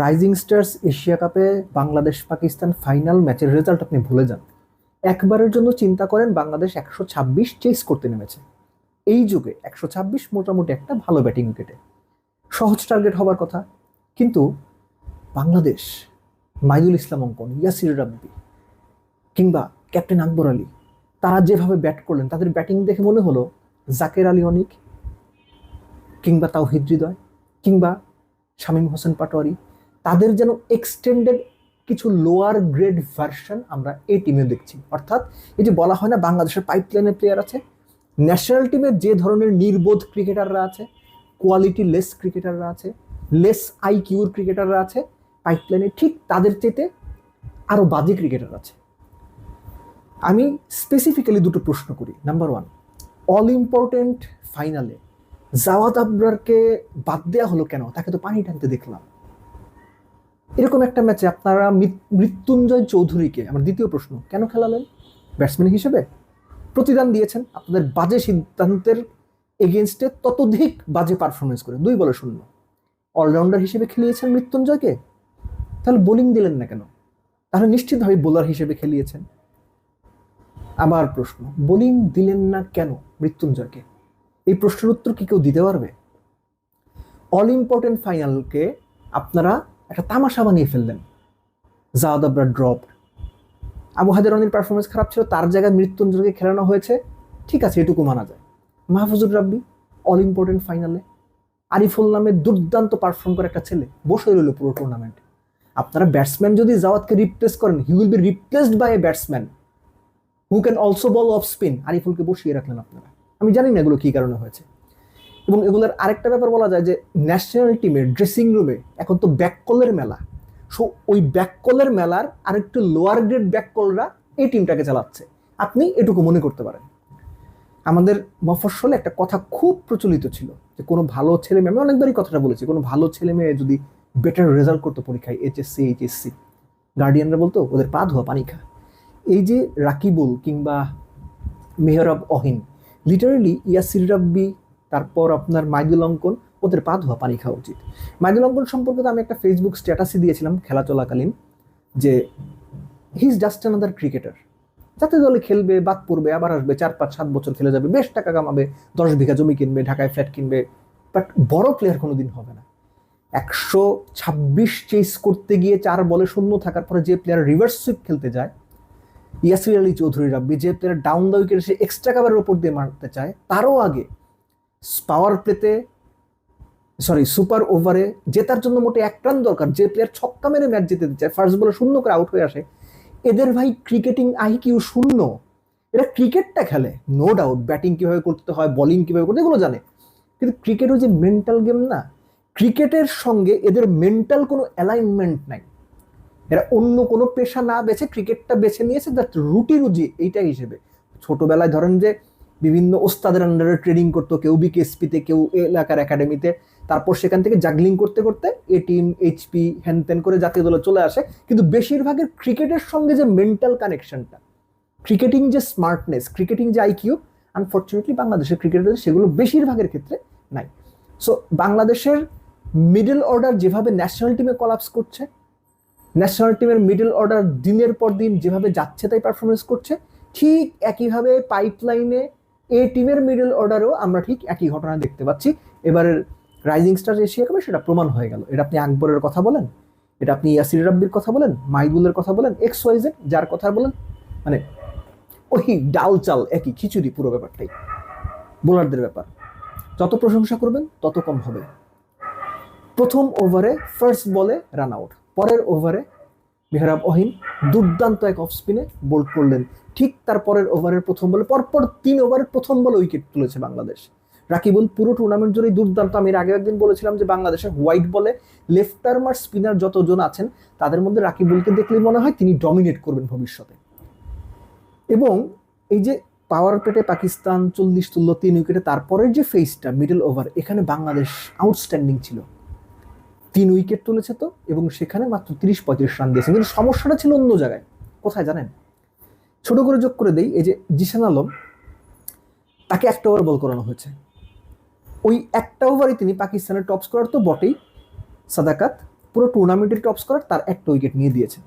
Rising stars Asia কাপে Bangladesh Pakistan final ম্যাচের result আপনি ভুলে যান। একবারের জন্য চিন্তা করেন বাংলাদেশ একশো ছাব্বিশ চেস করতে নেমেছে। এই যুগে একশো ছাব্বিশ মোটামুটি একটা ভালো ব্যাটিং উইকেটে সহজ টার্গেট হবার কথা। কিন্তু বাংলাদেশ, মাইদুল ইসলাম অঙ্কন, ইয়াসির রাব্বি কিংবা ক্যাপ্টেন আকবর আলী, তারা যেভাবে ব্যাট করলেন, তাদের ব্যাটিং দেখে মনে হলো জাকের আলী অনিক কিংবা তাও হৃদয় কিংবা শামীম হোসেন পাটোয়ারি। তাদের যেন এক্সটেন্ডেড কিছু লোয়ার গ্রেড ভার্সন আমরা এই টিমে দেখছি। অর্থাৎ যে বলা হয় না বাংলাদেশের পাইপলাইনের প্লেয়ার আছে ন্যাশনাল টিমে যে ধরনের নির্বোধ ক্রিকেটাররা আছে কোয়ালিটি লেস ক্রিকেটাররা আছে লেস আই কিউর ক্রিকেটাররা আছে পাইপলাইনে ঠিক তাদের চেতে আরও বাজে ক্রিকেটার আছে। আমি স্পেসিফিক্যালি দুটো প্রশ্ন করি। নাম্বার ওয়ান অল ইম্পর্টেন্ট ফাইনালে জাওয়াত আবরারকে বাদ দেওয়া হলো কেন? তাকে তো পানি টানতে দেখলাম। এরকম একটা ম্যাচে আপনারা মৃত্যুঞ্জয় চৌধুরীকে আমার দ্বিতীয় প্রশ্ন, কেন খেলালেন? ব্যাটসম্যান হিসেবে? প্রতিদান দিয়েছেন আপনাদের বাজে সিদ্ধান্তের এগেনস্টে ততোধিক বাজে পারফরমেন্স করে। দুই বলে শূন্য। অলরাউন্ডার হিসেবে খেলিয়েছেন মৃত্যুঞ্জয়কে? তাহলে বোলিং দিলেন না কেন? তাহলে নিশ্চিতভাবে বোলার হিসেবে খেলিয়েছেন। আবার প্রশ্ন বোলিং দিলেন না কেন মৃত্যুঞ্জয়কে? এই প্রশ্নের উত্তর কি কেউ দিতে পারবে? অল ইম্পর্টেন্ট ফাইনালকে আপনারা একটা তামাশা বানিয়ে ফেললেন। Javad Abrar drop. আবু হাজার রনির পারফরমেন্স খারাপ ছিল, তার জায়গায় মৃত্যুঞ্জয়কে খেলানো হয়েছে। ঠিক আছে, এটুকু মানা যায়। মাহফুজুর রাব্বি অল ইম্পর্টেন্ট ফাইনালে আরিফুল নামে দুর্দান্ত পারফর্ম করে একটা ছেলে, বসে রইল পুরো টুর্নামেন্টে আপনারা ব্যাটসম্যান যদি জাওয়াদকে রিপ্লেস করেন he will be replaced by a batsman who can also bowl off spin আরিফুলকে বসিয়ে রাখলেন আপনারা। আমি জানি না এগুলো কী কারণে হয়েছে। এবং এগুলোর আরেকটা ব্যাপার বলা যায় যে ন্যাশনাল টিমের ড্রেসিং রুমে এখন তো ব্যাককলের মেলা। সো ওই ব্যাককলের মেলার আরেকটু লোয়ার গ্রেড ব্যাককলরা এই টিমটাকে চালাচ্ছে। আপনি এটুকু মনে করতে পারেন। আমাদের মফস্বলে একটা কথা খুব প্রচলিত ছিল যে কোনো ভালো ছেলে মেয়ে, আমি অনেকবারই কথাটা বলেছি, কোনো ভালো ছেলে মেয়ে যদি বেটার রেজাল্ট করতো পরীক্ষায় এইচএসসি এইচএসসি গার্ডিয়ানরা বলতো, ওদের পা ধোয়া, পানি খা। এই যে রাকিবুল কিংবা মেহরাব অহিন লিটারেলি ইয়াসির রাব্বি তারপর আপনার মাইদুল অঙ্কন ওদের পা ধোয়া পানি খাওয়া উচিত। মাইদুল অঙ্কন সম্পর্কে তো আমি একটা ফেসবুক স্ট্যাটাসই দিয়েছিলাম খেলা চলাকালীন যে he is just another cricketer যাতে দলে খেলবে, বাদ পড়বে, আবার আসবে, চার, পাঁচ, সাত বছর খেলে যাবে, বেশ টাকা কামাবে, দশ বিঘা জমি কিনবে, ঢাকায় ফ্ল্যাট কিনবে বাট বড় প্লেয়ার কোনো দিন হবে না। একশো ছাব্বিশ চেস করতে গিয়ে চার বলে শূন্য থাকার পরে যে প্লেয়ার রিভার্স সুইপ খেলতে যায়, ইয়াসির আলী চৌধুরী রাব্বি যে প্লেয়ার ডাউন দ্য উইকেট সে এক্সট্রা কাভারের ওপর দিয়ে মারতে চায়, তারও আগে পাওয়ার প্লেতে সরি সুপার ওভারে জেতার জন্য মোটে এক রান দরকার, যে প্লেয়ার ছক্কা মেরে ম্যাচ জিতে চায় ফার্স্ট বলে শূন্য করে আউট হয়ে আসে, এদের ভাই ক্রিকেটিং আই কিউ শূন্য। এরা ক্রিকেটটা খেলে নো ডাউট ব্যাটিং কীভাবে করতে হয় বলিং কীভাবে করতে এগুলো জানে। কিন্তু ক্রিকেটও যে মেন্টাল গেম না ক্রিকেটের সঙ্গে এদের মেন্টাল কোনো অ্যালাইনমেন্ট নাই। এরা অন্য কোনো পেশা না বেছে ক্রিকেটটা বেছে নিয়েছে দ্যাট রুটি রুজি এইটা হিসেবে। ছোটোবেলায় ধরেন যে বিভিন্ন ওস্তাদের আন্ডারে ট্রেনিং করতো, কেউ বিকেএসপিতে কেউ এলাকার একাডেমিতে তারপর সেখান থেকে জাগলিং করতে করতে এ টিম এইচপি হ্যান ত্যান করে জাতীয় দলে চলে আসে। কিন্তু বেশিরভাগের ক্রিকেটের সঙ্গে যে মেন্টাল কানেকশনটা ক্রিকেটিং যে স্মার্টনেস ক্রিকেটিং যে আইকিউ আনফর্চুনেটলি বাংলাদেশের ক্রিকেটারদের সেগুলো বেশিরভাগের ক্ষেত্রে নাই। সো বাংলাদেশের মিডল অর্ডার যেভাবে ন্যাশনাল টিমে কলাপস করছে ন্যাশনাল টিমের মিডল অর্ডার দিনের পর দিন যেভাবে যাচ্ছে তাই পারফরমেন্স করছে, ঠিক একইভাবে পাইপলাইনে এ টিমের মিডল অর্ডারেও আমরা ঠিক একই ঘটনা দেখতে পাচ্ছি। এবারের রাইজিং স্টার এশিয়া কাপে সেটা প্রমাণ হয়ে গেল। এটা আপনি আকবরের কথা বলেন, এটা আপনি ইয়াসির রাব্বির কথা বলেন, মাইদুলের কথা বলেন এক্স ওয়াইজেড যার কথা বলেন মানে ওই ডাল চাল একই, খিচুড়ি পুরো ব্যাপারটাই। বোলারদের ব্যাপার। যত প্রশংসা করবেন, তত কম হবে। প্রথম ওভারে ফার্স্ট বলে রান আউট পরের ওভারে মেহরাব অহিন দুর্দান্ত এক অফ স্পিনে বোল্ড করলেন। ঠিক তার পরের ওভারের প্রথম বলে, পরপর তিন ওভারের প্রথম বলে উইকেট তুলেছে বাংলাদেশ। রাকিবুল পুরো টুর্নামেন্ট জুড়েই দুর্দান্ত। আমি আগে একদিন বলেছিলাম যে বাংলাদেশের হোয়াইট বলে লেফট আর্মার স্পিনার যতজন আছেন, তাদের মধ্যে রাকিবুলকে দেখলেই মনে হয় তিনি ডমিনেট করবেন ভবিষ্যতে। এবং এই যে পাওয়ার প্লেটে পাকিস্তান চল্লিশ তুল্য তিন উইকেটে তারপরের যে ফেসটা মিডল ওভার এখানে বাংলাদেশ আউটস্ট্যান্ডিং ছিল। তিন উইকেট তুলেছে তো, এবং সেখানে মাত্র তিরিশ পঁয়ত্রিশ রান দিয়েছে। কিন্তু সমস্যাটা ছিল অন্য জায়গায়। কোথায় জানেন? ছোট করে যোগ করে দেই, এই যে জিসান আলম, তাকে একটা ওভার বল করানো হয়েছে। ওই একটা ওভারে তিনি পাকিস্তানের টপ স্কোরার তো বটেই, সাদাকাত। পুরো টুর্নামেন্টের টপ স্কোরার তার একটা উইকেট নিয়ে দিয়েছে।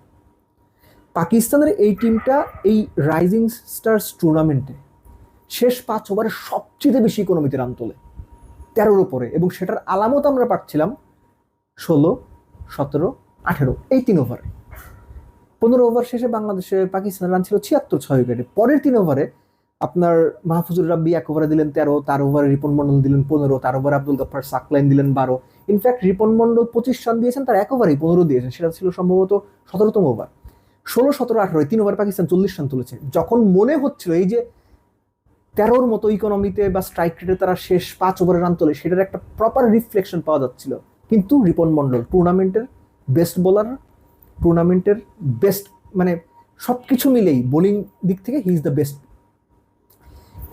পাকিস্তানের এই টিমটা এই রাইজিং স্টার্স টুর্নামেন্টে শেষ পাঁচ ওভারে সবচেয়ে বেশি ইকোনমিতে রান তোলে, তেরোর ওপরে এবং সেটার আলামত আমরা পাচ্ছিলাম ষোলো, সতেরো, আঠেরো, এই তিন ওভারে পনেরো ওভার শেষে বাংলাদেশে পাকিস্তানের রান ছিল ছিয়াত্তর ছয় উইকেটে পরের তিন ওভারে আপনার মাহফুজুর রাব্বি এক ওভারে দিলেন তেরো, তার ওভারে রিপন মন্ডল দিলেন পনেরো, তার ওভারে আব্দুল গফার সাকলাইন দিলেন বারো। ইনফ্যাক্ট রিপন মন্ডল পঁচিশ রান দিয়েছেন, তার এক ওভারেই পনেরো দিয়েছেন। সেটা ছিল সম্ভবত সতেরোতম ওভার ষোলো, সতেরো, আঠারো তিন ওভার পাকিস্তান চল্লিশ রান তুলেছে। যখন মনে হচ্ছিল এই যে তেরোর মতো ইকোনমিতে বা স্ট্রাইক রেটে তারা শেষ পাঁচ ওভারে রান তোলে, সেটার একটা প্রপার রিফ্লেকশন পাওয়া যাচ্ছিল। কিন্তু রিপন মন্ডল টুর্নামেন্টের বেস্ট বোলার টুর্নামেন্টের বেস্ট মানে সব কিছু মিলেই বোলিং দিক থেকে হি ইজ দ্য বেস্ট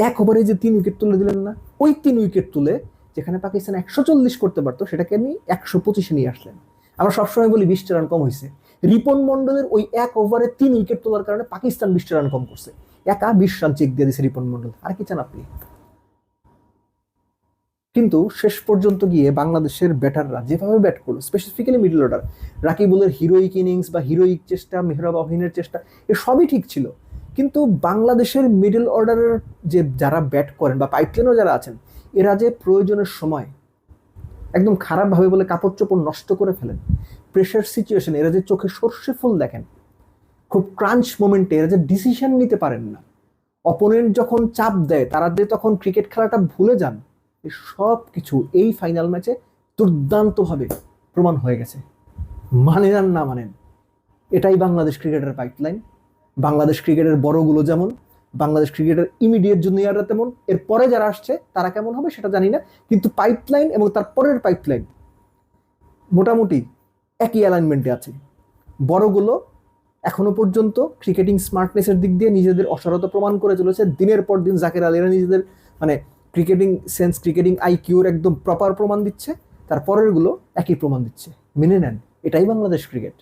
এক ওভারে যে তিন উইকেট তুলে দিলেন না, ওই তিন উইকেট তুলে যেখানে পাকিস্তান একশো চল্লিশ করতে পারতো, সেটাকে আমি একশো পঁচিশে নিয়ে আসলেন। আমরা সবসময় বলি বিশটা রান কম হয়েছে রিপন মন্ডলের ওই এক ওভারে তিন উইকেট তোলার কারণে পাকিস্তান বিশটা রান কম করছে। একা বিশ রান চেক দিয়ে দিয়েছে রিপন মন্ডল আর কি চান আপনি? কিন্তু শেষ পর্যন্ত গিয়ে বাংলাদেশের ব্যাটাররা যেভাবে ব্যাট করল স্পেসিফিক্যালি মিডল অর্ডার রাকিবুলের হিরোইক ইনিংস বা হিরোইক চেষ্টা, মেহরাব অভিনের চেষ্টা, এ সবই ঠিক ছিল। কিন্তু বাংলাদেশের মিডল অর্ডারের যে যারা ব্যাট করেন বা পাইপলাইনও যারা আছেন, এরা যে প্রয়োজনের সময় একদম খারাপভাবে বলে কাপড় চোপড় নষ্ট করে ফেলেন প্রেশার সিচুয়েশন এরা যে চোখে সর্ষে ফুল দেখেন, খুব ক্রাঞ্চ মোমেন্টে এরা যে ডিসিশন নিতে পারেন না। অপোনেন্ট যখন চাপ দেয়, তারা যে তখন ক্রিকেট খেলাটা ভুলে যান সব কিছু এই ফাইনাল ম্যাচে দুর্দান্তভাবে প্রমাণ হয়ে গেছে। মানেন আর না মানেন, এটাই বাংলাদেশ ক্রিকেটের পাইপলাইন বাংলাদেশ ক্রিকেটের বড়গুলো যেমন, বাংলাদেশ ক্রিকেটের ইমিডিয়েট জুনিয়ররা তেমন। এর পরে যারা আসছে, তারা কেমন হবে সেটা জানি না, কিন্তু পাইপলাইন এবং তার পরের পাইপলাইন মোটামুটি একই অ্যালাইনমেন্টে আছে। বড়গুলো এখনও পর্যন্ত ক্রিকেটিং স্মার্টনেসের দিক দিয়ে নিজেদের অসারতা প্রমাণ করে চলেছে। দিনের পর দিন জাকের আলীরা নিজেদের মানে ক্রিকেটিং সেন্স ক্রিকেটিং আইকিউর একদম প্রপার প্রমাণ দিচ্ছে, তার পরেরগুলো একই প্রমাণ দিচ্ছে। মেনে নেন, এটাই বাংলাদেশ ক্রিকেট